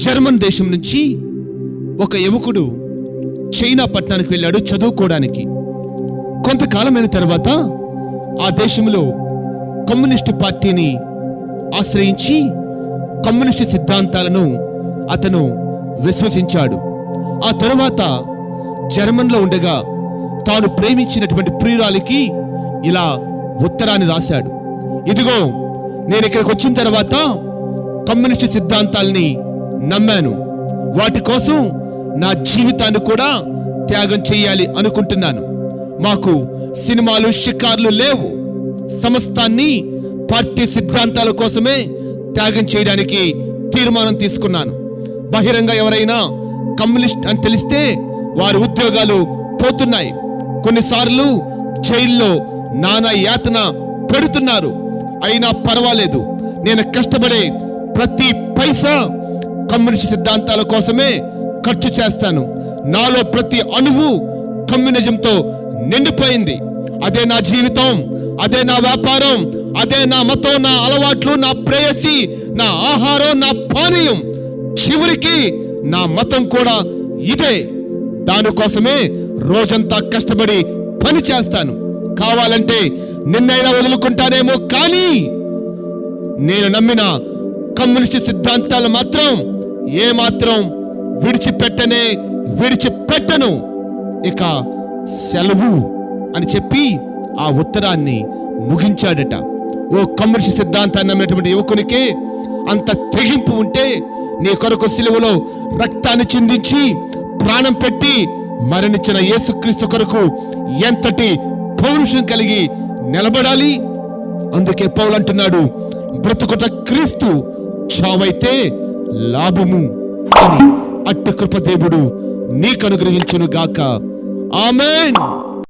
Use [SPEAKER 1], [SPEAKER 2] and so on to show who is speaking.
[SPEAKER 1] German దేశం నుంచి ఒక యువకుడు చైనా పట్టణానికి వెళ్ళాడు చదువుకోవడానికి. కొంతకాలమైన తర్వాత ఆ దేశంలో కమ్యూనిస్టు పార్టీని ఆశ్రయించి కమ్యూనిస్టు సిద్ధాంతాలను అతను విశ్వసించాడు. ఆ తర్వాత జర్మన్లో ఉండగా తాను ప్రేమించినటువంటి ప్రియురాలికి ఇలా ఉత్తరాన్ని రాశాడు. ఇదిగో నేను ఇక్కడికి వచ్చిన తర్వాత కమ్యూనిస్టు సిద్ధాంతాల్ని నమ్మాను. వాటి కోసం నా జీవితాన్ని కూడా త్యాగం చేయాలి అనుకుంటున్నాను. మాకు సినిమాలు షికార్లు లేవు. సమస్తాన్ని పార్టీ సిద్ధాంతాల కోసమే త్యాగం చేయడానికి తీర్మానం తీసుకున్నాను. బహిరంగ ఎవరైనా కమ్యూనిస్ట్ అని తెలిస్తే వారి ఉద్యోగాలు పోతున్నాయి. కొన్నిసార్లు జైల్లో నానా యాతన పెడుతున్నారు. అయినా పర్వాలేదు. నేను కష్టపడే ప్రతి పైసా కమ్యూనిస్ట్ సిద్ధాంతాల కోసమే ఖర్చు చేస్తాను. నాలో ప్రతి అణువు కమ్యూనిజంతో నిండిపోయింది. అదే నా జీవితం అదే నా వ్యాపారం అదే నా మతం నా అలవాట్లు నా ప్రేయసి నా ఆహారం నా పానీయం. చివరికి నా మతం కూడా ఇదే. దానికోసమే రోజంతా కష్టపడి పని చేస్తాను. కావాలంటే నిన్నైనా వదులుకుంటానేమో కానీ నేను నమ్మిన కమ్యూనిస్ట్ సిద్ధాంతాలు మాత్రం ఏ మాత్రం విడిచిపెట్టనే విడిచిపెట్టను. ఇక సెలవు అని చెప్పి ఆ ఉత్తరాన్ని ముగించాడట. ఓ కమ్యూనిస్ట్ సిద్ధాంతాన్ని నమ్మినటువంటి యువకునికి అంత తెగింపు ఉంటే నీ కొరకు సిలువలో రక్తాన్ని చిందించి ప్రాణం పెట్టి మరణించిన యేసుక్రీస్తు కొరకు ఎంతటి పౌరుషం కలిగి నిలబడాలి? అందుకే పౌలు అంటున్నాడు బ్రతుకుట క్రీస్తు చావైతే లాభము అని అట్టు కృపదేవుడు నీకు అనుగ్రహించును గాక ఆమెన్.